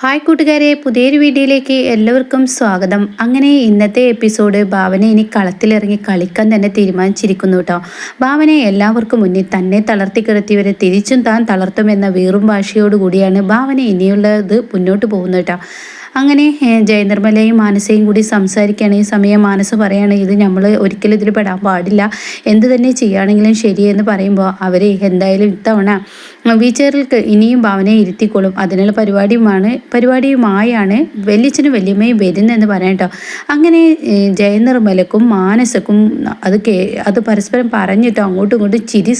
Hi കൂട്ടുകാരെ പുതിയൊരു വീഡിയോയിലേക്ക് എല്ലാവർക്കും സ്വാഗതം. അങ്ങനെ ഇന്നത്തെ എപ്പിസോഡ് ഭാവന ഇനി കളത്തിലിറങ്ങി കളിക്കാൻ തന്നെ തീരുമാനിച്ചിരിക്കുന്നു കേട്ടോ ഭാവന എല്ലാവർക്കും മുന്നിൽ തന്നെ തളർത്തി കിടത്തിയവരെ തിരിച്ചും താൻ തളർത്തുമെന്ന വീറും ഭാഷയോടുകൂടിയാണ് ഭാവന ഇനിയുള്ളത് മുന്നോട്ട് പോകുന്നത് കേട്ടോ അങ്ങനെ ജയനിർമ്മലയും മാനസയും കൂടി സംസാരിക്കുകയാണ്. ഈ സമയം മാനസ പറയാണ് ഇത് നമ്മൾ ഒരിക്കലും ഇതിൽ പെടാൻ പാടില്ല. എന്ത് തന്നെ ചെയ്യുകയാണെങ്കിലും ശരിയെന്ന് പറയുമ്പോൾ അവർ എന്തായാലും ഇത്തവണ വീച്ചേറിൽ ഇനിയും ഭാവനയെ ഇരുത്തിക്കൊള്ളും അതിനുള്ള പരിപാടിയുമാണ് പരിപാടിയുമായാണ് വലിയച്ഛനും വലിയമ്മയും വരുന്നതെന്ന് പറയാം കേട്ടോ. അങ്ങനെ ജയനിർമ്മലക്കും മാനസക്കും അത് കേ അത് പരസ്പരം പറഞ്ഞിട്ടോ അങ്ങോട്ടും ഇങ്ങോട്ടും ചിരി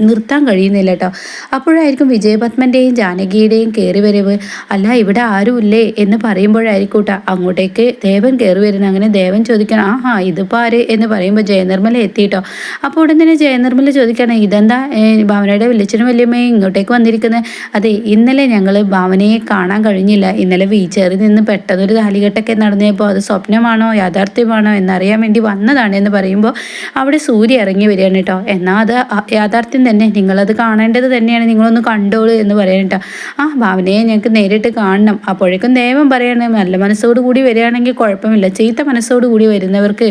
നിർത്താൻ കഴിയുന്നില്ല കേട്ടോ. അപ്പോഴായിരിക്കും വിജയപത്മന്റെയും ജാനകിയുടെയും കയറി വരവ് അല്ല ഇവിടെ ആരുമില്ലേ? എന്ന് പറയുമ്പോഴായിരിക്കും കേട്ടോ. അങ്ങോട്ടേക്ക് ദേവൻ കയറി വരുന്നത് അങ്ങനെ ദേവൻ ചോദിക്കണം ആഹാ ഇതിപ്പോൾ ആര്? എന്ന് പറയുമ്പോൾ ജയനിർമ്മല എത്തിയിട്ടോ അപ്പോൾ ഉടൻ തന്നെ ജയനിർമ്മല ചോദിക്കണം ഇതെന്താ? ഭാവനയുടെ വലിയച്ഛനും വല്യമ്മയും ഇങ്ങോട്ടേക്ക് വന്നിരിക്കുന്നത് അതെ ഇന്നലെ ഞങ്ങൾ ഭാവനയെ കാണാൻ കഴിഞ്ഞില്ല. ഇന്നലെ വീച്ചേറി നിന്ന് പെട്ടെന്നൊരു താലികെട്ടൊക്കെ നടന്നപ്പോൾ അത് സ്വപ്നമാണോ യാഥാർത്ഥ്യമാണോ എന്നറിയാൻ വേണ്ടി വന്നതാണ് എന്ന് പറയുമ്പോൾ അവിടെ സൂര്യ ഇറങ്ങി വരികയാണ് കേട്ടോ. എന്നാൽ അത് യാഥാർത്ഥ്യം തന്നെ നിങ്ങളത് കാണേണ്ടത് തന്നെയാണ് നിങ്ങളൊന്ന് കണ്ടോളൂ എന്ന് പറയാൻ കേട്ടോ. ആ ഭാവനയെ ഞങ്ങൾക്ക് നേരിട്ട് കാണണം. അപ്പോഴേക്കും ദേവം പറയണേ നല്ല മനസ്സോട് കൂടി വരികയാണെങ്കിൽ കുഴപ്പമില്ല. ചീത്ത മനസ്സോട് കൂടി വരുന്നവർക്ക്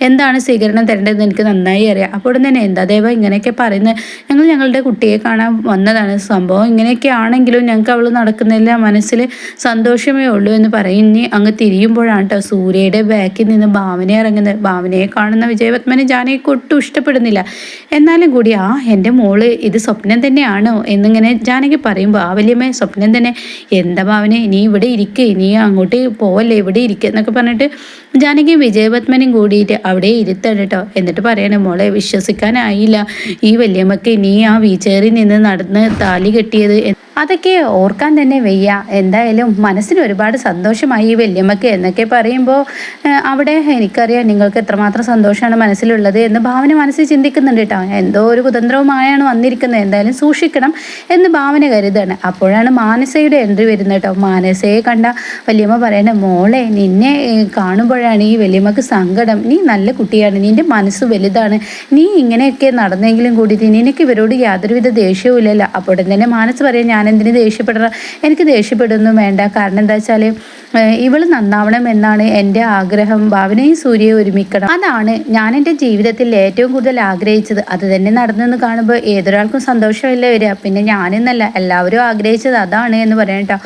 എന്താണ് സ്വീകരണം തരേണ്ടതെന്ന് എനിക്ക് നന്നായി അറിയാം. അപ്പോൾ തന്നെ എന്താ? ദേവ ഇങ്ങനെയൊക്കെ പറയുന്നത് ഞങ്ങൾ ഞങ്ങളുടെ കുട്ടിയെ കാണാൻ വന്നതാണ് സംഭവം. ഇങ്ങനെയൊക്കെ ആണെങ്കിലും ഞങ്ങൾക്ക് അവൾ നടക്കുന്നില്ല മനസ്സിൽ സന്തോഷമേ ഉള്ളൂ എന്ന് പറയും. ഇനി അങ്ങ് തിരിയുമ്പോഴാണ് കേട്ടോ സൂര്യയുടെ ബാക്കിൽ നിന്ന് ഭാവന ഇറങ്ങുന്നത്. ഭാവനയെ കാണുന്ന വിജയപത്മനെ ജാനകിക്ക് ഒട്ടും ഇഷ്ടപ്പെടുന്നില്ല. എന്നാലും കൂടി ആ എന്റെ മോൾ ഇത് സ്വപ്നം തന്നെയാണോ എന്നിങ്ങനെ ജാനകി പറയുമ്പോൾ ആ വലിയമ്മേ സ്വപ്നം തന്നെ. എന്താ ഭാവന? നീ ഇവിടെ ഇരിക്കുക നീ അങ്ങോട്ട് പോവല്ലേ? ഇവിടെ ഇരിക്കുക എന്നൊക്കെ പറഞ്ഞിട്ട് ജാനകി വിജയപത്മനും കൂടിയിട്ട് അവിടെ ഇരുത്തണം എന്നിട്ട് പറയണേ മോളെ വിശ്വസിക്കാനായില്ല. ഈ വല്യമ്മക്ക് നീ ആ വീച്ചേറിൽ നിന്ന് നടന്ന് താലി കെട്ടിയത് അതൊക്കെ ഓർക്കാൻ തന്നെ വയ്യ. എന്തായാലും മനസ്സിന് ഒരുപാട് സന്തോഷമായി ഈ വല്യമ്മക്ക് എന്നൊക്കെ പറയുമ്പോൾ അവിടെ എനിക്കറിയാം നിങ്ങൾക്ക് എത്രമാത്രം സന്തോഷമാണ് മനസ്സിലുള്ളത് എന്ന് ഭാവന മനസ്സിൽ ചിന്തിക്കുന്നുണ്ട് കേട്ടോ. എന്തോ ഒരു കുതന്ത്രവുമായാണ് വന്നിരിക്കുന്നത്. എന്തായാലും സൂക്ഷിക്കണം എന്ന് ഭാവന കരുതാണ് അപ്പോഴാണ് മാനസയുടെ എൻട്രി വരുന്നത് കേട്ടോ. മാനസയെ കണ്ട വല്യമ്മ പറയണ മോളെ നിന്നെ കാണുമ്പോഴാണ് ഈ വല്യമ്മക്ക് സങ്കടം. നീ നല്ല കുട്ടിയാണ്. നിന്റെ മനസ്സ് വലുതാണ്. നീ ഇങ്ങനെയൊക്കെ നടന്നെങ്കിലും കൂടി നിനക്ക് ഇവരോട് യാതൊരുവിധ ദേഷ്യവും ഇല്ലല്ലോ അപ്പോൾ തന്നെ മാനസ് പറയാം ഞാൻ എന്തിനു ദേഷ്യപ്പെടണം? എനിക്ക് ദേഷ്യപ്പെടുന്നു വേണ്ട. കാരണം എന്താ വെച്ചാൽ ഇവൾ നന്നാവണം എന്നാണ് എന്റെ ആഗ്രഹം. ഭാവനയും സൂര്യയെ ഒരുമിക്കണം. അതാണ് ഞാൻ എന്റെ ജീവിതത്തിൽ ഏറ്റവും കൂടുതൽ ആഗ്രഹിച്ചത്. അത് തന്നെ നടന്നെന്ന് കാണുമ്പോൾ ഏതൊരാൾക്കും സന്തോഷമില്ല വരിക. പിന്നെ ഞാനെന്നല്ല എല്ലാവരും ആഗ്രഹിച്ചത് അതാണ് എന്ന് പറയട്ടോ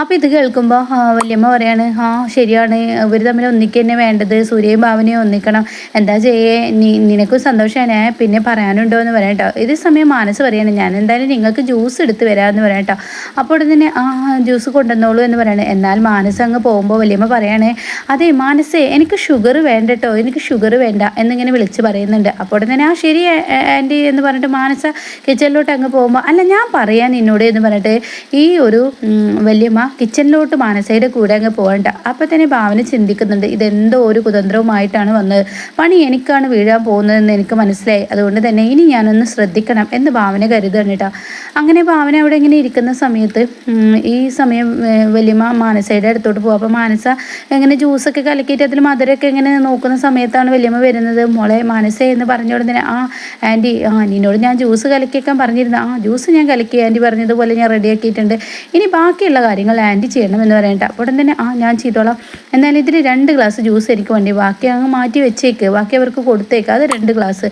അപ്പോൾ ഇത് കേൾക്കുമ്പോൾ വല്യമ്മ പറയാണ് ആ ശരിയാണ്. ഇവർ തമ്മിൽ ഒന്നിക്കുക തന്നെ വേണ്ടത്. സൂര്യയും ഭാവനയും ഒന്നിക്കണം. എന്താ ചെയ്യേ? നീ നിനക്കും സന്തോഷമാണ് പിന്നെ പറയാനുണ്ടോ എന്ന് പറയാം കേട്ടോ ഇതേ സമയം മാനസ് പറയാണ് ഞാൻ എന്തായാലും നിങ്ങൾക്ക് ജ്യൂസ് എടുത്ത് വരാമെന്ന് പറയാം കേട്ടോ അപ്പോൾ തന്നെ ആ ജ്യൂസ് കൊണ്ടുവന്നോളൂ എന്ന് പറയണേ. എന്നാൽ മാനസ് അങ്ങ് പോകുമ്പോൾ വല്യമ്മ പറയണേ അതെ മാനസേ എനിക്ക് ഷുഗർ വേണ്ട കേട്ടോ എനിക്ക് ഷുഗർ വേണ്ട എന്നിങ്ങനെ വിളിച്ച് പറയുന്നുണ്ട്. അപ്പോൾ തന്നെ ആ ശരി ആന്റി എന്ന് പറഞ്ഞിട്ട് മാനസ കിച്ചണിലോട്ട് അങ്ങ് പോകുമ്പോൾ അല്ല ഞാൻ പറയാൻ നിന്നോട് എന്ന് പറഞ്ഞിട്ട് ഈ ഒരു വല്യമ്മ കിച്ചണിലോട്ട് മാനസയുടെ കൂടെ അങ്ങ് പോകണ്ട. അപ്പം തന്നെ ഭാവന ചിന്തിക്കുന്നുണ്ട് ഇതെന്തോ ഒരു കുതന്ത്രവുമായിട്ടാണ് വന്നത്. പണി എനിക്കാണ് വീഴാൻ പോകുന്നതെന്ന് എനിക്ക് മനസ്സിലായി. അതുകൊണ്ട് തന്നെ ഇനി ഞാനൊന്ന് ശ്രദ്ധിക്കണം എന്ന് ഭാവന കരുതണം കേട്ടോ. അങ്ങനെ ഭാവന അവിടെ ഇങ്ങനെ ഇരിക്കുന്ന സമയത്ത് ഈ സമയം വലിയമ്മ മാനസയുടെ അടുത്തോട്ട് പോകും. അപ്പോൾ മാനസ എങ്ങനെ ജ്യൂസൊക്കെ കലക്കിയിട്ട് അതിൽ മധുരമൊക്കെ ഇങ്ങനെ നോക്കുന്ന സമയത്താണ് വലിയമ്മ വരുന്നത്. മോളെ മാനസ എന്ന് പറഞ്ഞോട് തന്നെ ആ ആന്റി ആ നിന്നോട് ഞാൻ ജ്യൂസ് കലക്കിയേക്കാൻ പറഞ്ഞിരുന്നു. ആ ജ്യൂസ് ഞാൻ കലക്കി ആന്റി പറഞ്ഞതുപോലെ ഞാൻ റെഡിയാക്കിയിട്ടുണ്ട് ഇനി ബാക്കിയുള്ള കാര്യങ്ങൾ നിങ്ങൾ ചെയ്യണം എന്ന് പറയണ്ട. ഉടൻ തന്നെ ആ ഞാൻ ചെയ്തോളാം. എന്നാലും ഇതിന് രണ്ട് ഗ്ലാസ് ജ്യൂസ് എനിക്ക് വേണ്ടി? ബാക്കി അങ്ങ് മാറ്റി വെച്ചേക്ക്. ബാക്കി അവർക്ക് കൊടുത്തേക്ക്. അത് രണ്ട് ഗ്ലാസ്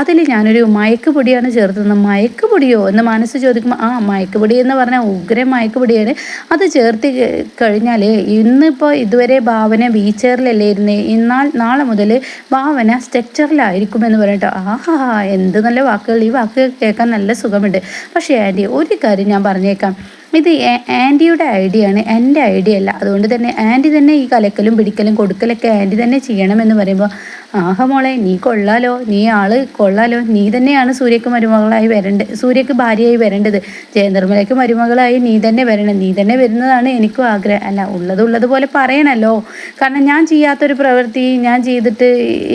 അതിൽ ഞാനൊരു മയക്ക് പൊടിയാണ് ചേർത്തത്. മയക്ക് പൊടിയോ എന്ന് മനസ്സ് ചോദിക്കുമ്പോൾ ആ മയക്ക് പൊടി എന്ന് പറഞ്ഞാൽ ഉഗ്ര മയക്ക് പൊടിയാണ്. അത് ചേർത്ത് കഴിഞ്ഞാൽ ഇന്നിപ്പോൾ ഇതുവരെ ഭാവന ബീച്ചറിലല്ലേ ഇരുന്നേ? എന്നാൽ നാളെ മുതൽ ഭാവന സ്ട്രക്ചറിലായിരിക്കും എന്ന് പറഞ്ഞിട്ട് ആഹാ എന്ത് നല്ല വാക്കുകൾ. ഈ വാക്കുകൾ കേൾക്കാൻ നല്ല സുഖമുണ്ട്. പക്ഷേ ആന്റി ഒരു കാര്യം ഞാൻ പറഞ്ഞേക്കാം. ഇത് ആന്റിയുടെ ഐഡിയ ആണ്. എന്റെ ഐഡിയ അല്ല. അതുകൊണ്ട് തന്നെ ആന്റി തന്നെ ഈ കലക്കലും പിടിക്കലും കൊടുക്കലൊക്കെ ആന്റി തന്നെ ചെയ്യണമെന്ന് പറയുമ്പോൾ ആഹ മോളെ നീ കൊള്ളാലോ നീ ആൾ കൊള്ളാലോ. നീ തന്നെയാണ് സൂര്യക്ക് മരുമകളായി വരേണ്ടത് സൂര്യക്ക് ഭാര്യയായി വരേണ്ടത്. ജയനിർമ്മലയ്ക്ക് മരുമകളായി നീ തന്നെ വരണം. നീ തന്നെ വരുന്നതാണ് എനിക്കും ആഗ്രഹം. അല്ല ഉള്ളത് ഉള്ളതുപോലെ പറയണല്ലോ. കാരണം ഞാൻ ചെയ്യാത്തൊരു പ്രവൃത്തി ഞാൻ ചെയ്തിട്ട്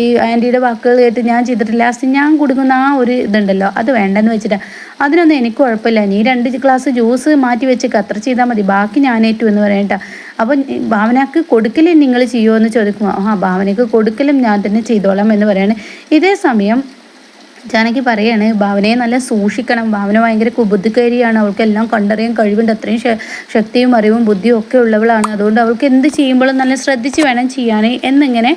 ഈ ആന്റിയുടെ വാക്കുകൾ കേട്ട് ഞാൻ ചെയ്തിട്ട് ലാസ്റ്റ് ഞാൻ കൊടുക്കുന്ന ആ ഒരു ഇതുണ്ടല്ലോ. അത് വേണ്ടെന്ന് വെച്ചിട്ടാണ് അതിനൊന്നും എനിക്ക് കുഴപ്പമില്ല. നീ രണ്ട് ഗ്ലാസ് ജ്യൂസ് മാറ്റി വെച്ച് കത്ര ചെയ്താൽ മതി. ബാക്കി ഞാനേറ്റു എന്ന് പറയണ്ട അപ്പം ഭാവനക്ക് കൊടുക്കലും നിങ്ങൾ ചെയ്യുമോ എന്ന് ചോദിക്കുമ്പോൾ ആ ഭാവനയ്ക്ക് കൊടുക്കലും ഞാൻ തന്നെ ചെയ്തോളാം എന്ന് പറയാണ്. ഇതേ സമയം ജാനകി പറയാണ് ഭാവനയെ നല്ല സൂക്ഷിക്കണം. ഭാവന ഭയങ്കര കുബുദ്ധിക്കാരിയാണ്. അവൾക്കെല്ലാം കണ്ടറിയാൻ കഴിവുണ്ട്. അത്രയും ശക്തിയും അറിവും ബുദ്ധിയും ഒക്കെ ഉള്ളവളാണ്. അതുകൊണ്ട് അവൾക്ക് എന്ത് ചെയ്യുമ്പോഴും നല്ല ശ്രദ്ധിച്ച് വേണം ചെയ്യാൻ എന്നിങ്ങനെ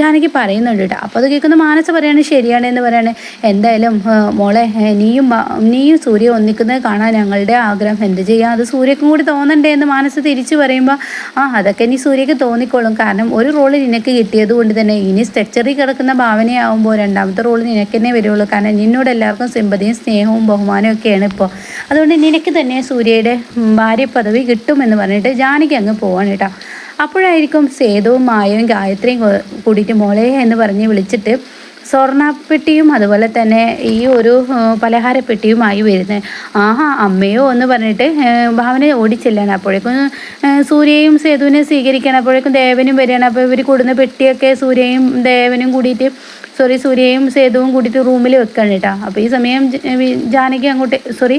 ജാനകി പറയുന്നുണ്ട് കേട്ടോ. അപ്പോൾ അത് കേൾക്കുന്ന മാനസ പറയാണ് ശരിയാണ് എന്ന് പറയാണ്. എന്തായാലും മോളെ നീയും നീയും സൂര്യ ഒന്നിക്കുന്നത് കാണാൻ ഞങ്ങളുടെ ആഗ്രഹം. എന്ത് ചെയ്യാം? അത് സൂര്യക്കും കൂടി തോന്നണ്ടേ? എന്ന് മാനസ തിരിച്ചു പറയുമ്പോൾ ആ അതൊക്കെ ഇനി സൂര്യക്ക് തോന്നിക്കോളും. കാരണം ഒരു റോൾ നിനക്ക് കിട്ടിയത് കൊണ്ട് തന്നെ ഇനി സ്ട്രക്ചറിൽ കിടക്കുന്ന ഭാവനയാവുമ്പോൾ രണ്ടാമത്തെ റോൾ നിനക്ക് തന്നെ വരുള്ളൂ കാരണം നിന്നോട് എല്ലാവർക്കും സിമ്പതിയും സ്നേഹവും ബഹുമാനവും ഒക്കെയാണ് ഇപ്പോൾ അതുകൊണ്ട് നിനക്ക് തന്നെ സൂര്യയുടെ ഭാര്യ പദവി കിട്ടുമെന്ന് പറഞ്ഞിട്ട് ജാനകി അങ്ങ് പോവാണ് കേട്ടോ. അപ്പോഴായിരിക്കും സേതുവും മായവും ഗായത്രിയും കൂടിയിട്ട് മോളെ എന്ന് പറഞ്ഞ് വിളിച്ചിട്ട് സ്വർണപ്പെട്ടിയും അതുപോലെ തന്നെ ഈ ഒരു പലഹാരപ്പെട്ടിയുമായി വരുന്നത്. ആഹാ അമ്മയോ എന്ന് പറഞ്ഞിട്ട് ഭാവന ഓടിച്ചെല്ലാണ്. അപ്പോഴേക്കും സൂര്യയും സേതുവിനെ സ്വീകരിക്കാൻ അപ്പോഴേക്കും ദേവനും വരികയാണ്. അപ്പോൾ ഇവർ കൊടുന്ന പെട്ടിയൊക്കെ സൂര്യയും ദേവനും കൂടിയിട്ട് സോറി സൂര്യയും സേതുവും കൂടിയിട്ട് റൂമിൽ വെക്കാണ് കേട്ടോ. അപ്പോൾ ഈ സമയം ജാനകി അങ്ങോട്ട് സോറി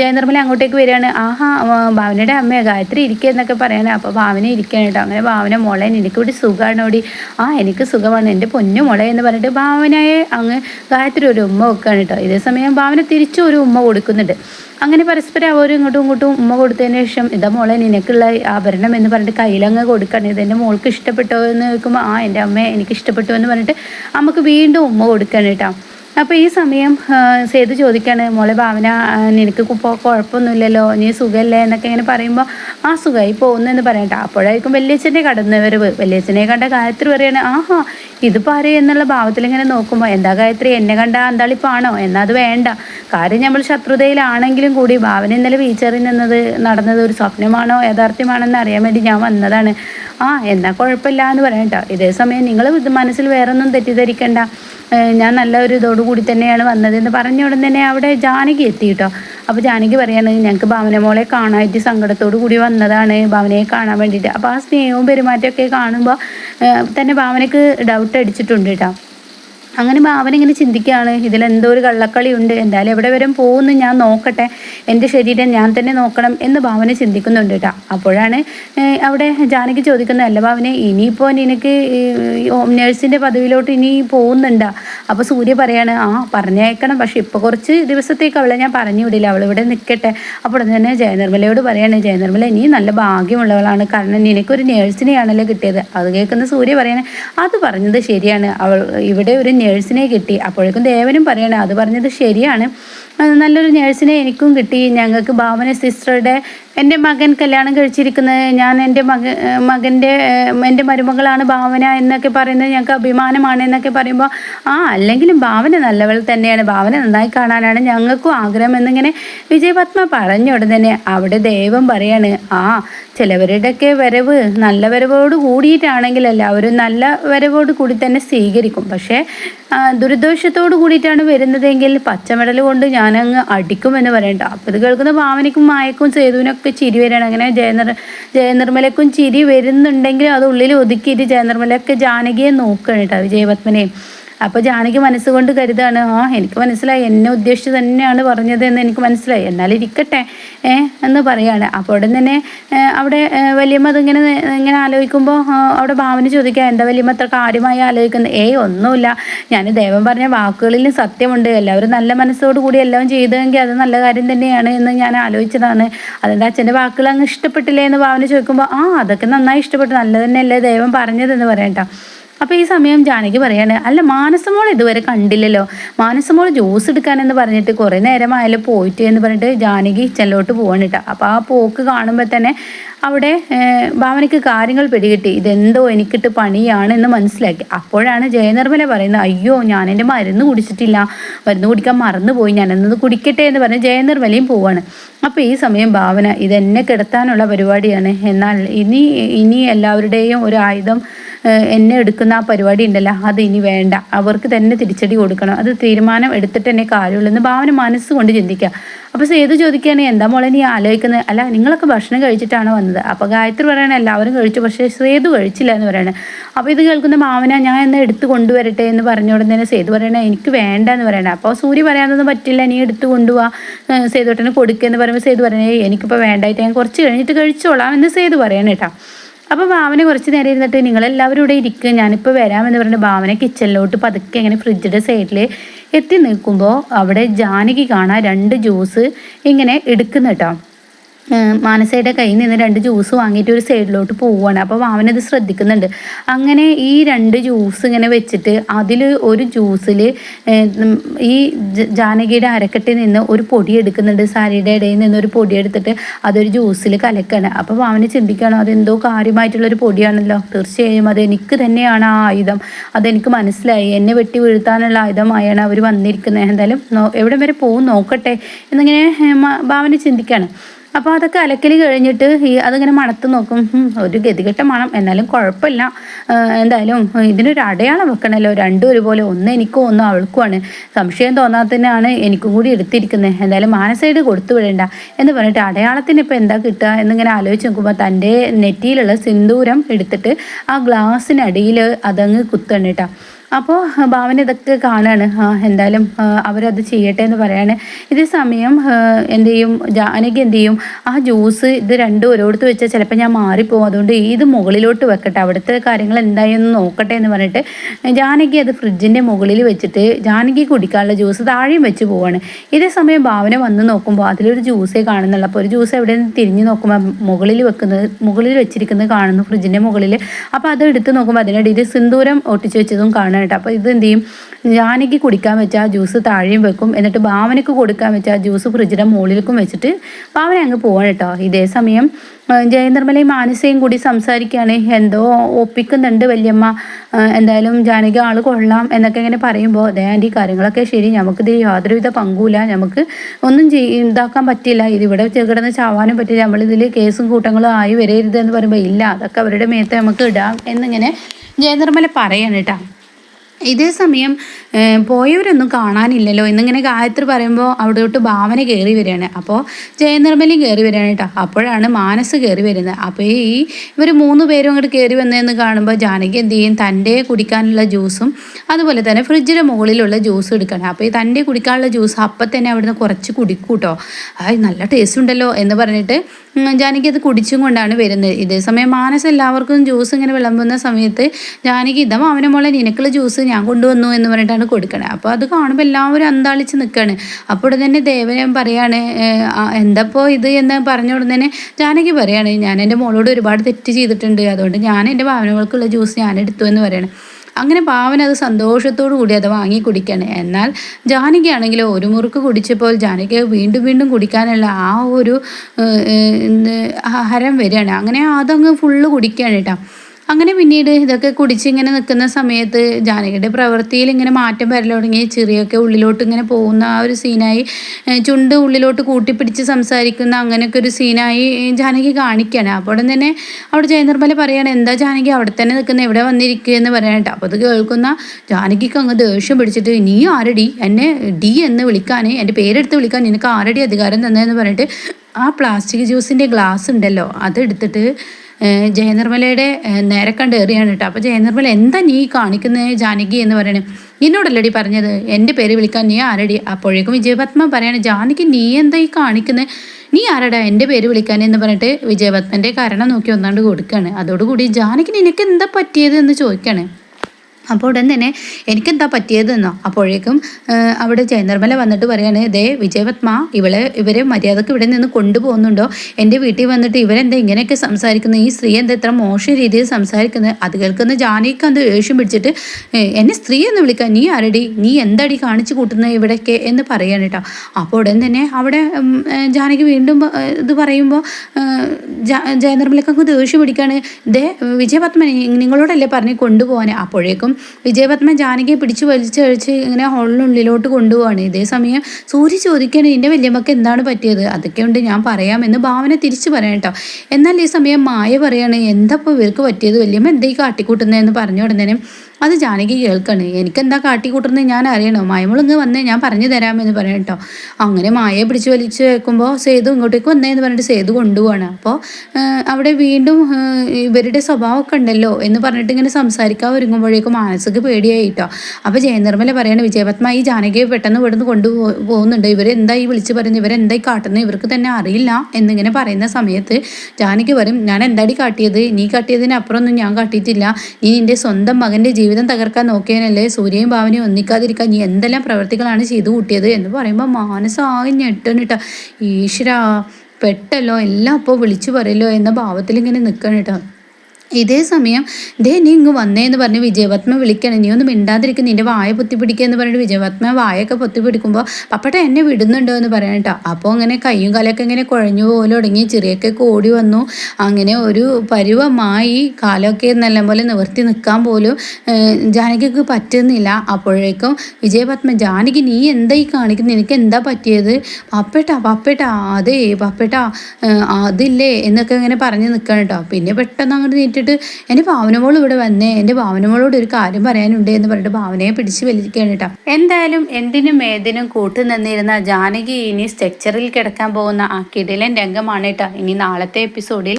ജയനിർമ്മല അങ്ങോട്ടേക്ക് വരികയാണ്. ആഹാ ഭാവനയുടെ അമ്മയെ ഗായത്രി ഇരിക്കുക എന്നൊക്കെ പറയാണ്. അപ്പോൾ ഭാവന ഇരിക്കുകയാണ് കേട്ടോ. അങ്ങനെ ഭാവന മോളെ എനിക്കിവിടെ സുഖമാണ് ഓടി. ആ എനിക്ക് സുഖമാണ്. എന്റെ പൊന്നു മോളെ എന്ന് പറഞ്ഞിട്ട് ഭാവനയെ അങ്ങ് ഗായത്രി ഒരു ഉമ്മ വെക്കുകയാണ് കേട്ടോ. ഇതേ സമയം ഭാവന തിരിച്ചു ഒരു ഉമ്മ കൊടുക്കുന്നുണ്ട്. അങ്ങനെ പരസ്പരം അവരും ഇങ്ങോട്ടും ഇങ്ങോട്ടും ഉമ്മ കൊടുത്തതിന് ശേഷം ഇതാ മോളെ നിനക്കുള്ള ആഭരണം എന്ന് പറഞ്ഞിട്ട് കയ്യിലങ്ങ് കൊടുക്കണം. ഇതെന്റെ മോൾക്ക് ഇഷ്ടപ്പെട്ടോ എന്ന് ചോദിക്കുമ്പോൾ ആ എന്റെ അമ്മ എനിക്ക് ഇഷ്ടപ്പെട്ടു എന്ന് പറഞ്ഞിട്ട് നമുക്ക് വീണ്ടും ഉമ്മ കൊടുക്കണം കേട്ടോ. അപ്പോൾ ഈ സമയം സേതു ചോദിക്കാണ് മോളെ ഭാവന നിനക്ക് ഇപ്പോൾ കുഴപ്പമൊന്നുമില്ലല്ലോ നീ സുഖമല്ലേ എന്നൊക്കെ ഇങ്ങനെ പറയുമ്പോൾ ആ സുഖമായി പോകുന്നെന്ന് പറയട്ടെ. അപ്പോഴായിരിക്കും വലിയച്ഛന്റെ കടന്നു വരവ് വലിയച്ഛനെ കണ്ട ഗായത്രി പറയാണ് ആഹാ ഇത് പാര എന്നുള്ള ഭാവത്തിൽ ഇങ്ങനെ നോക്കുമ്പോൾ എന്താ ഗായത്രി എന്നെ കണ്ട അന്താളിപ്പാണോ? എന്നാൽ അത് വേണ്ട. കാര്യം നമ്മൾ ശത്രുതയിലാണെങ്കിലും കൂടി ഭാവന ഇന്നലെ വീച്ചറിൽ നിന്നത് നടന്നത് ഒരു സ്വപ്നമാണോ യാഥാർത്ഥ്യമാണോ എന്ന് അറിയാൻ വേണ്ടി ഞാൻ വന്നതാണ്. ആ എന്നാൽ കുഴപ്പമില്ല എന്ന് പറയട്ടെ. ഇതേ സമയം നിങ്ങൾ മനസ്സിൽ വേറൊന്നും തെറ്റിദ്ധരിക്കണ്ട. ഞാൻ നല്ല ഒരു ഇതോടുകൂടി തന്നെയാണ് വന്നതെന്ന് പറഞ്ഞ ഉടൻ തന്നെ അവിടെ ജാനകി എത്തി കേട്ടോ. അപ്പോൾ ജാനകി പറയാണ് ഞങ്ങൾക്ക് ഭാവന മോളെ കാണാനായിട്ട് സങ്കടത്തോടു കൂടി വന്നതാണ് ഭാവനയെ കാണാൻ വേണ്ടിയിട്ട്. അപ്പോൾ ആ സ്നേഹവും പെരുമാറ്റമൊക്കെ കാണുമ്പോൾ തന്നെ ഭാവനയ്ക്ക് ഡൗട്ട് അടിച്ചിട്ടുണ്ട് കേട്ടോ അങ്ങനെ ഭാവനിങ്ങനെ ചിന്തിക്കുകയാണ് ഇതിലെന്തോ ഒരു കള്ളക്കളി ഉണ്ട് എന്തായാലും എവിടെ വരെ പോകുന്നു ഞാൻ നോക്കട്ടെ എന്റെ ശരീരം ഞാൻ തന്നെ നോക്കണം എന്ന് ഭാവന ചിന്തിക്കുന്നുണ്ട് കേട്ടോ. അപ്പോഴാണ് അവിടെ ജാനകി ചോദിക്കുന്നത് അല്ല ഭാവനെ ഇനിയിപ്പോൾ നിനക്ക് നേഴ്സിന്റെ പദവിയിലോട്ട് ഇനി പോകുന്നുണ്ടോ? അപ്പോൾ സൂര്യ പറയാണ് ആ പറഞ്ഞേക്കണം പക്ഷെ ഇപ്പോൾ കുറച്ച് ദിവസത്തേക്ക് അവളെ ഞാൻ പറഞ്ഞു വിടില്ല അവൾ ഇവിടെ നിൽക്കട്ടെ അപ്പോൾ തന്നെ ജയനിർമ്മലയോട് പറയാണ് ജയനിർമ്മല നീ നല്ല ഭാഗ്യമുള്ളവളാണ് കാരണം നിനക്കൊരു നേഴ്സിനെയാണല്ലോ കിട്ടിയത്. അത് കേൾക്കുന്ന സൂര്യ പറയണേ അത് പറഞ്ഞത് ശരിയാണ് അവൾ ഇവിടെ ഒരു നേഴ്സിനെ കിട്ടി. അപ്പോഴേക്കും ദേവനും പറയണേ അത് പറഞ്ഞത് ശരിയാണ്. നല്ലൊരു നേഴ്സിനെ എനിക്കും കിട്ടി. ഞങ്ങൾക്ക് ഭാവന സിസ്റ്ററുടെ എന്റെ മകൻ കല്യാണം കഴിച്ചിരിക്കുന്നത്. ഞാൻ എന്റെ മക മകന്റെ എന്റെ മരുമകളാണ് ഭാവന എന്നൊക്കെ പറയുന്നത് ഞങ്ങൾക്ക് അഭിമാനമാണ് എന്നൊക്കെ പറയുമ്പോൾ ആ അല്ലെങ്കിലും ഭാവന നല്ലവൾ തന്നെയാണ്. ഭാവന നന്നായി കാണാനാണ് ഞങ്ങൾക്കും ആഗ്രഹം എന്നിങ്ങനെ വിജയപത്മ പറഞ്ഞ ഉടനെ അവിടെ ദൈവം പറയാണ് ആ ചിലവരുടെയൊക്കെ വരവ് നല്ല വരവോട് കൂടിയിട്ടാണെങ്കിൽ എല്ലാവരും നല്ല വരവോട് കൂടി തന്നെ സ്വീകരിക്കും. പക്ഷേ ദുരിദോഷത്തോട് കൂടിയിട്ടാണ് വരുന്നതെങ്കിൽ പച്ചമെടൽ കൊണ്ട് ഞാനങ്ങ് അടിക്കുമെന്ന് പറയണ്ട. അപ്പോൾ ഇത് കേൾക്കുന്ന ഭാവനയ്ക്കും മായക്കും സേതുവിനൊക്കെ ചിരി വരികയാണ്. അങ്ങനെ ജയനിർ ജയനിർമ്മലക്കും ചിരി വരുന്നുണ്ടെങ്കിലും അത് ഉള്ളിൽ ഒതുക്കിയിട്ട് ജയനിർമ്മലൊക്കെ ജാനകിയെ നോക്കുകയാണ് കേട്ടോ വിജയപത്മനെയും അപ്പോൾ ജാനകി മനസ്സുകൊണ്ട് കരുതാണ് ആ എനിക്ക് മനസ്സിലായി എന്നെ ഉദ്ദേശിച്ച് തന്നെയാണ് പറഞ്ഞത് എന്ന് എനിക്ക് മനസ്സിലായി. എന്നാലും ഇരിക്കട്ടെ ഏ എന്ന് പറയാണ്. അപ്പോൾ ഉടൻ തന്നെ അവിടെ വലിയമ്മ അതിങ്ങനെ ഇങ്ങനെ ആലോചിക്കുമ്പോൾ അവിടെ ഭാവന ചോദിക്കുക എന്താ വലിയമ്മ അത്ര കാര്യമായി ആലോചിക്കുന്നത് ഏയ് ഒന്നുമില്ല. ഞാൻ ദേവൻ പറഞ്ഞ വാക്കുകളിൽ സത്യമുണ്ട്. എല്ലാവരും നല്ല മനസ്സോട് കൂടി എല്ലാം ചെയ്തെങ്കിൽ അത് നല്ല കാര്യം തന്നെയാണ് എന്ന് ഞാൻ ആലോചിച്ചതാണ്. അതെന്താ അച്ഛന്റെ വാക്കുകൾ അങ്ങ് ഇഷ്ടപ്പെട്ടില്ലേ എന്ന് ഭാവന ചോദിക്കുമ്പോൾ ആ അതൊക്കെ നന്നായി ഇഷ്ടപ്പെട്ടു. നല്ല തന്നെയല്ലേ ദൈവം പറഞ്ഞതെന്ന് പറയട്ടോ അപ്പോൾ ഈ സമയം ജാനകി പറയാണ് അല്ല മാനസമോൾ ഇതുവരെ കണ്ടില്ലല്ലോ. മാനസമോൾ ജ്യൂസ് എടുക്കാനെന്ന് പറഞ്ഞിട്ട് കുറേ നേരമായാലും പോയിട്ട് എന്ന് പറഞ്ഞിട്ട് ജാനകി ചെല്ലോട്ട് പോവാണ് കേട്ടോ അപ്പോൾ ആ പോക്ക് കാണുമ്പോൾ തന്നെ അവിടെ ഭാവനയ്ക്ക് കാര്യങ്ങൾ പിടികിട്ടി. ഇതെന്തോ എനിക്കിട്ട് പണിയാണ് എന്ന് മനസ്സിലാക്കി. അപ്പോഴാണ് ജയനിർമ്മല പറയുന്നത് അയ്യോ ഞാൻ എന്റെ മരുന്ന് കുടിച്ചിട്ടില്ല. മരുന്ന് കുടിക്കാൻ മറന്നുപോയി. ഞാനെന്നത് കുടിക്കട്ടെ എന്ന് പറഞ്ഞ് ജയനിർമ്മലയും പോവാണ്. അപ്പോൾ ഈ സമയം ഭാവന ഇതെന്നെ കിടത്താനുള്ള പരിപാടിയാണ്. എന്നാൽ ഇനി ഇനി എല്ലാവരുടെയും ഒരു ആയുധം എന്നെ എടുക്കുന്ന ആ പരിപാടി ഉണ്ടല്ലോ അത് ഇനി വേണ്ട. അവർക്ക് തന്നെ തിരിച്ചടി കൊടുക്കണം. അത് തീരുമാനം എടുത്തിട്ട് തന്നെ കാര്യമുള്ളൂ എന്ന് ഭാവന മനസ്സുകൊണ്ട് ചിന്തിക്കുക. അപ്പോൾ സേതു ചോദിക്കുകയാണെങ്കിൽ എന്താ മോളെ നീ ആലോചിക്കുന്നത് അല്ല നിങ്ങളൊക്കെ ഭക്ഷണം കഴിച്ചിട്ടാണ് വന്നത്? അപ്പോൾ ഗായത്രി പറയണേ എല്ലാവരും കഴിച്ചു പക്ഷേ സേതു കഴിച്ചില്ല എന്ന് പറയണേ. അപ്പോൾ ഇത് കേൾക്കുന്ന ഭാവന ഞാൻ എന്നാൽ എടുത്തു കൊണ്ടുവരട്ടെ എന്ന് പറഞ്ഞോടെ തന്നെ സേതു പറയണേ എനിക്ക് വേണ്ട എന്ന് പറയണേ. അപ്പോൾ സൂര്യ പറയാനൊന്നും പറ്റില്ല നീ എടുത്തു കൊണ്ടുപോവാ സേതുട്ടന് കൊടുക്കുക എന്ന് പറയുമ്പോൾ സേതു പറയണേ എനിക്കിപ്പോൾ വേണ്ടായിട്ട് ഞാൻ കുറച്ച് കഴിഞ്ഞിട്ട് കഴിച്ചോളാം എന്ന് സേതു പറയണേ കേട്ടോ. അപ്പോൾ ഭാവന കുറച്ച് നേരം ഇരുന്നിട്ട് നിങ്ങളെല്ലാവരും ഇവിടെ ഇരിക്കുക ഞാനിപ്പോൾ വരാമെന്ന് പറഞ്ഞ് ഭാവന കിച്ചണിലോട്ട് പതുക്കെ ഇങ്ങനെ ഫ്രിഡ്ജിന്റെ സൈഡിൽ എത്തി നിൽക്കുമ്പോൾ അവിടെ ജാനകി കാണാൻ രണ്ട് ജ്യൂസ് ഇങ്ങനെ എടുക്കുന്ന കേട്ടോ. മാനസയുടെ കയ്യിൽ നിന്ന് രണ്ട് ജ്യൂസ് വാങ്ങിയിട്ട് ഒരു സൈഡിലോട്ട് പോവുകയാണ് അപ്പോൾ വാവനത് ശ്രദ്ധിക്കുന്നുണ്ട്. അങ്ങനെ ഈ രണ്ട് ജ്യൂസ് ഇങ്ങനെ വെച്ചിട്ട് അതിൽ ഒരു ജ്യൂസിൽ ഈ ജാനകിയുടെ അരക്കെട്ടിൽ നിന്ന് ഒരു പൊടി എടുക്കുന്നുണ്ട്. സാരിയുടെ ഇടയിൽ നിന്ന് ഒരു പൊടി എടുത്തിട്ട് അതൊരു ജ്യൂസിൽ കലക്കാണ്. അപ്പോൾ വാവന് ചിന്തിക്കുകയാണ് അതെന്തോ കാര്യമായിട്ടുള്ളൊരു പൊടിയാണല്ലോ. തീർച്ചയായും അത് എനിക്ക് തന്നെയാണ് ആ ആയുധം. അതെനിക്ക് മനസ്സിലായി. എന്നെ വെട്ടി വീഴ്ത്താനുള്ള ആയുധമായാണ് അവർ വന്നിരിക്കുന്നത്. എന്തായാലും എവിടെ വരെ പോകും നോക്കട്ടെ എന്നിങ്ങനെ ഭാവന ചിന്തിക്കുകയാണ് അപ്പോൾ അതൊക്കെ അലക്കൽ കഴിഞ്ഞിട്ട് ഈ അതിങ്ങനെ മണത്ത് നോക്കും. ഒരു ഗതികെട്ട മണം. എന്നാലും കുഴപ്പമില്ല. എന്തായാലും ഇതിനൊരു അടയാളം വെക്കണല്ലോ. രണ്ടും ഒരുപോലെ. ഒന്ന് എനിക്കും ഒന്ന് അവൾക്കുമാണ്. സംശയം തോന്നാത്തതിനാണ് എനിക്കും കൂടി എടുത്തിരിക്കുന്നത് എന്തായാലും മാനസൈഡ് കൊടുത്തു വിടേണ്ട എന്ന് പറഞ്ഞിട്ട് അടയാളത്തിന് ഇപ്പോൾ എന്താ കിട്ടുക എന്നിങ്ങനെ ആലോചിച്ച് നോക്കുമ്പോൾ തന്റെ നെറ്റിയിലുള്ള സിന്ദൂരം എടുത്തിട്ട് ആ ഗ്ലാസ്സിനടിയിൽ അതങ്ങ് കുത്തണം അപ്പോൾ ഭാവന ഇതൊക്കെ കാണാണ്. എന്തായാലും അവരത് ചെയ്യട്ടെ എന്ന് പറയാണ്. ഇതേ സമയം എന്ത് ചെയ്യും ജാനകി എന്ത് ചെയ്യും ആ ജ്യൂസ് ഇത് രണ്ടും ഒരോടത്ത് വെച്ചാൽ ചിലപ്പോൾ ഞാൻ മാറിപ്പോകും അതുകൊണ്ട് ഇത് മുകളിലോട്ട് വെക്കട്ടെ. അവിടുത്തെ കാര്യങ്ങൾ എന്തായാലും നോക്കട്ടെ എന്ന് പറഞ്ഞിട്ട് ജാനകി അത് ഫ്രിഡ്ജിന്റെ മുകളിൽ വെച്ചിട്ട് ജാനകി കുടിക്കാനുള്ള ജ്യൂസ് താഴെയും വെച്ച് പോവാണ്. ഇതേ സമയം ഭാവന വന്ന് നോക്കുമ്പോൾ അതിലൊരു ജ്യൂസേ കാണുന്നുള്ളൂ. അപ്പോൾ ഒരു ജ്യൂസ് എവിടെ നിന്ന് തിരിഞ്ഞ് നോക്കുമ്പോൾ മുകളിൽ വെക്കുന്നത് മുകളിൽ വെച്ചിരിക്കുന്നത് കാണുന്നു ഫ്രിഡ്ജിന്റെ മുകളിൽ. അപ്പോൾ അത് എടുത്ത് നോക്കുമ്പോൾ അതിനിടയിൽ സിന്ദൂരം ഒട്ടിച്ച് വെച്ചതും കാണാൻ കേട്ടോ അപ്പോൾ ഇത് എന്ത് ചെയ്യും? ജാനകി കുടിക്കാൻ വെച്ചാൽ ജ്യൂസ് താഴെയും വെക്കും. എന്നിട്ട് ഭാവനയ്ക്ക് കൊടുക്കാൻ വെച്ചാൽ ജ്യൂസ് ഫ്രിഡ്ജിന്റെ മുകളിലേക്കും വെച്ചിട്ട് ഭാവന അങ്ങ് പോവാണ് കേട്ടോ. ഇതേ സമയം ജയനിർമ്മലയും മാനസയും കൂടി സംസാരിക്കുകയാണ്. എന്തോ ഒപ്പിക്കുന്നുണ്ട് വല്യമ്മ. എന്തായാലും ജാനകി ആൾ കൊള്ളാം എന്നൊക്കെ ഇങ്ങനെ പറയുമ്പോൾ അതേ ആന്റി കാര്യങ്ങളൊക്കെ ശരി. നമുക്കിത് യാതൊരുവിധ പങ്കുമില്ല. നമുക്ക് ഒന്നും ചെയ് ഇതാക്കാൻ പറ്റില്ല ഇതിവിടെ കിടന്ന് ചാവാനും പറ്റില്ല. നമ്മളിതിൽ കേസും കൂട്ടങ്ങളും ആയി വരരുത് എന്ന് പറയുമ്പോൾ ഇല്ല. അതൊക്കെ അവരുടെ മേത്ത് നമുക്ക് ഇടാം എന്നിങ്ങനെ ജയനിർമ്മല പറയാണ് കേട്ടോ. ഇതേ സമയം പോയവരൊന്നും കാണാനില്ലല്ലോ. എന്നിങ്ങനെ ഗായത്രി പറയുമ്പോൾ അവിടോട്ട് ഭാവന കയറി വരികയാണ്. അപ്പോൾ ജയനിർമ്മലയും കയറി വരികയാണ് കേട്ടോ. അപ്പോഴാണ് മാനസ് കയറി വരുന്നത്. അപ്പോൾ ഈ ഇവർ മൂന്ന് പേരും അങ്ങോട്ട് കയറി വന്നതെന്ന് കാണുമ്പോൾ ജാനകി എന്ത് ചെയ്യും? തന്റെ കുടിക്കാനുള്ള ജ്യൂസും അതുപോലെ തന്നെ ഫ്രിഡ്ജിന്റെ മുകളിലുള്ള ജ്യൂസ് എടുക്കണം അപ്പോൾ ഈ തന്റെ കുടിക്കാനുള്ള ജ്യൂസ് അപ്പം തന്നെ അവിടുന്ന് കുറച്ച് കുടിക്കൂട്ടോ ആയി നല്ല ടേസ്റ്റ് ഉണ്ടല്ലോ എന്ന് പറഞ്ഞിട്ട് ജാനകി അത് കുടിച്ചും കൊണ്ടാണ് വരുന്നത്. ഇതേ സമയം മാനസ് എല്ലാവർക്കും ജ്യൂസ് ഇങ്ങനെ വിളമ്പുന്ന സമയത്ത് ജാനകി ഇതാ അവനെ മോളെ നിനക്കുള്ള ജ്യൂസ് ഞാൻ കൊണ്ടുവന്നു എന്ന് പറഞ്ഞിട്ടാണ് കൊടുക്കണേ. അപ്പോൾ അത് കാണുമ്പോൾ എല്ലാവരും അന്താളിച്ച് നിൽക്കുകയാണ് അപ്പോൾ തന്നെ ദേവൻ പറയാണ് എന്തപ്പോൾ ഇത്? എന്ന് പറഞ്ഞ ഉടനെ ജാനകി പറയാണ് ഞാൻ എന്റെ മോളോട് ഒരുപാട് തെറ്റ് ചെയ്തിട്ടുണ്ട്. അതുകൊണ്ട് ഞാൻ എന്റെ ഭാവനകൾക്കുള്ള ജ്യൂസ് ഞാൻ എടുത്തു എന്ന് പറയണം. അങ്ങനെ പാവൻ അത് സന്തോഷത്തോടു കൂടി അത് വാങ്ങി കുടിക്കണേ. എന്നാൽ ജാനകി ഒരു മുറുക്ക് കുടിച്ചപ്പോൾ ജാനകി വീണ്ടും വീണ്ടും കുടിക്കാനുള്ള ആ ഒരു ഹരം വരികയാണ്. അങ്ങനെ അതങ്ങ് ഫുള്ള് കുടിക്കുകയാണ് കേട്ടോ. അങ്ങനെ പിന്നീട് ഇതൊക്കെ കുടിച്ച് ഇങ്ങനെ നിൽക്കുന്ന സമയത്ത് ജാനകിയുടെ പ്രവൃത്തിയിൽ ഇങ്ങനെ മാറ്റം വരൽ തുടങ്ങി. ചെറിയൊക്കെ ഉള്ളിലോട്ട് ഇങ്ങനെ പോകുന്ന ആ ഒരു സീനായി ചുണ്ട് ഉള്ളിലോട്ട് കൂട്ടിപ്പിടിച്ച് സംസാരിക്കുന്ന അങ്ങനെയൊക്കെ ഒരു സീനായി ജാനകി കാണിക്കുകയാണ് അപ്പോൾ തന്നെ അവിടെ ജയനിർമ്മല പറയാണ് എന്താ ജാനകി അവിടെ തന്നെ നിൽക്കുന്ന? എവിടെ വന്നിരിക്കുക എന്ന് പറയാനായിട്ട് അപ്പോൾ അത് കേൾക്കുന്ന ജാനകിക്ക് അങ്ങ് ദേഷ്യം പിടിച്ചിട്ട് നീ ആരടി? എന്നെ ഡി എന്ന് വിളിക്കാൻ എന്റെ പേരെടുത്ത് വിളിക്കാൻ നിനക്ക് ആരടി അധികാരം തന്നതെന്ന് പറഞ്ഞിട്ട് ആ പ്ലാസ്റ്റിക് ജ്യൂസിന്റെ ഗ്ലാസ് ഉണ്ടല്ലോ അതെടുത്തിട്ട് ജയനിർമ്മലയുടെ നേരെ കണ്ട് എറിയാണ് കേട്ടോ. അപ്പോൾ ജയനിർമ്മല എന്താ നീ കാണിക്കുന്നത് ജാനകി എന്ന് പറയണേ? എന്നോടല്ലടി പറഞ്ഞത്? എന്റെ പേര് വിളിക്കാൻ നീ ആരടി? അപ്പോഴേക്കും വിജയപത്മ പറയാണ് ജാനകി നീ എന്താ ഈ കാണിക്കുന്നത് നീ ആരടാ എന്റെ പേര് വിളിക്കാൻ? എന്ന് പറഞ്ഞിട്ട് വിജയപത്മന്റെ കാരണം നോക്കി ഒന്നാണ്ട് കൊടുക്കുകയാണ് അതോടുകൂടി ജാനകി നിനക്ക് എന്താ പറ്റിയത്? എന്ന് ചോദിക്കുകയാണ് അപ്പോൾ ഉടൻ തന്നെ എനിക്കെന്താ പറ്റിയതെന്നോ? അപ്പോഴേക്കും അവിടെ ജയനിർമ്മല വന്നിട്ട് പറയാണ് ദേ വിജയപത്മ ഇവളെ ഇവരെ മര്യാദയ്ക്ക് ഇവിടെ നിന്ന് കൊണ്ടുപോകുന്നുണ്ടോ? എന്റെ വീട്ടിൽ വന്നിട്ട് ഇവരെന്താ ഇങ്ങനെയൊക്കെ സംസാരിക്കുന്നത്? ഈ സ്ത്രീ എന്താ ഇത്ര മോശം രീതിയിൽ സംസാരിക്കുന്നത്? അത് കേൾക്കുന്ന ജാനകിക്ക് അത് ദേഷ്യം പിടിച്ചിട്ട് എന്നെ സ്ത്രീ എന്ന് വിളിക്കാൻ നീ ആരടി? നീ എന്തടി കാണിച്ചു കൂട്ടുന്നത് ഇവിടെയൊക്കെ? എന്ന് പറയാണ് കേട്ടോ. അപ്പോൾ ഉടൻ തന്നെ അവിടെ ജാനകി വീണ്ടും ഇത് പറയുമ്പോൾ ജയനിർമ്മലക്ക് അങ്ങ് ദേഷ്യം പിടിക്കുകയാണ് ദേ വിജയപത്മ നിങ്ങളോടല്ലേ പറഞ്ഞ് കൊണ്ടുപോകാൻ അപ്പോഴേക്കും വിജയപത്മ ജാനകിയെ പിടിച്ചു വലിച്ചഴിച്ച് ഇങ്ങനെ ഹോളിനുള്ളിലോട്ട് കൊണ്ടുപോവാണ്. ഇതേ സമയം സൂര്യ ചോദിക്കാൻ എന്റെ വല്യമ്മക്ക് എന്താണ് പറ്റിയത്? അതൊക്കെയുണ്ട് ഞാൻ പറയാമെന്ന് ഭാവന തിരിച്ചു പറയാം കേട്ടോ എന്നാൽ ഈ സമയം മായ പറയാണ് എന്താ ഇപ്പോൾ ഇവർക്ക് പറ്റിയത്? വല്യമ്മ എന്തേ കാട്ടിക്കൂട്ടുന്നതെന്ന് പറഞ്ഞു ഉടനെ അത് ജാനകി കേൾക്കണ്. എനിക്കെന്താ കാട്ടിക്കൂട്ടുന്നത് ഞാൻ അറിയണോ? മായമളിങ്ങ് വന്നേ ഞാൻ പറഞ്ഞു തരാമെന്ന് പറയാം കേട്ടോ. അങ്ങനെ മായയെ പിടിച്ച് വലിച്ച് വെക്കുമ്പോൾ സേതു ഇങ്ങോട്ടേക്ക് വന്നേന്ന് പറഞ്ഞിട്ട് സേതു കൊണ്ടുപോവാണ്. അപ്പോൾ അവിടെ വീണ്ടും ഇവരുടെ സ്വഭാവമൊക്കെ ഉണ്ടല്ലോ എന്ന് പറഞ്ഞിട്ട് ഇങ്ങനെ സംസാരിക്കാൻ ഒരുങ്ങുമ്പോഴേക്കും മാനസിക പേടിയായി കേട്ടോ. അപ്പോൾ ജയനിർമ്മല പറയണ വിജയപത്മ ഈ ജാനകിയെ പെട്ടെന്ന് ഇവിടുന്ന് കൊണ്ടുപോകുന്നുണ്ട് ഇവരെന്താ ഇവരെന്തായി വിളിച്ച് പറയുന്നത് ഇവരെന്തായി കാട്ടുന്നത് ഇവർക്ക് തന്നെ അറിയില്ല. എന്നിങ്ങനെ പറയുന്ന സമയത്ത് ജാനകി പറയും ഞാൻ എന്താടി കാട്ടിയത്? നീ കാട്ടിയതിനപ്പുറമൊന്നും ഞാൻ കാട്ടിയിട്ടില്ല. നീ നിന്റെ സ്വന്തം മകന്റെ ജീവിതം തകർക്കാൻ നോക്കിയതിനല്ലേ? സൂര്യയും ഭാവനയും ഒന്നിക്കാതിരിക്കാൻ നീ എന്തെല്ലാം പ്രവർത്തികളാണ് ചെയ്തു കൂട്ടിയത് എന്ന് പറയുമ്പോൾ മാനസാകെ ഞെട്ടണിട്ട. ഈശ്വര പെട്ടല്ലോ എല്ലാം അപ്പോൾ വിളിച്ചു പറയല്ലോ എന്ന ഭാവത്തിൽ ഇങ്ങനെ നിൽക്കണം കേട്ടോ. ഇതേ സമയം ദേ നീ ഇങ്ങ് വന്നേ എന്ന് പറഞ്ഞ് വിജയപത്മ വിളിക്കണം നീ ഒന്ന് മിണ്ടാതിരിക്കും നിന്റെ വായ പൊത്തി പിടിക്കുക എന്ന് പറഞ്ഞിട്ട് വിജയപത്മ വായൊക്കെ പൊത്തി പിടിക്കുമ്പോൾ പപ്പട്ട എന്നെ വിടുന്നുണ്ടോ എന്ന് പറയാൻ കേട്ടോ അപ്പോൾ അങ്ങനെ കയ്യും കാലൊക്കെ ഇങ്ങനെ കുഴഞ്ഞു പോലെ തുടങ്ങി ചെറിയൊക്കെ ഓടി വന്നു. അങ്ങനെ ഒരു പരുവമായി കാലൊക്കെ നല്ലപോലെ നിവർത്തി നിൽക്കാൻ പോലും ജാനകിക്ക് പറ്റുന്നില്ല. അപ്പോഴേക്കും വിജയപത്മ ജാനകി നീ എന്താ ഈ കാണിക്കുന്നത് നിനക്ക് എന്താ പറ്റിയത്? പപ്പേട്ട പപ്പേട്ട അതേ പപ്പേട്ട അതില്ലേ എന്നൊക്കെ ഇങ്ങനെ പറഞ്ഞ് നിൽക്കണം കേട്ടോ പിന്നെ പെട്ടെന്ന് അങ്ങോട്ട് നീട്ടിട്ട് എന്റെ ഭാവനമോൾ ഇവിടെ വന്നേ എന്റെ ഭാവനമോളോട് ഒരു കാര്യം പറയാനുണ്ട് എന്ന് പറഞ്ഞിട്ട് ഭാവനയെ പിടിച്ച് വലിക്കുകയാണ് കേട്ടോ. എന്തായാലും എന്തിനും ഏതിനും കൂട്ടു നിന്നിരുന്ന ജാനകി ഇനി സ്ട്രക്ചറിൽ കിടക്കാൻ പോകുന്ന ആ കിടിലൻ രംഗമാണ് കേട്ടോ. ഇനി നാളത്തെ എപ്പിസോഡിൽ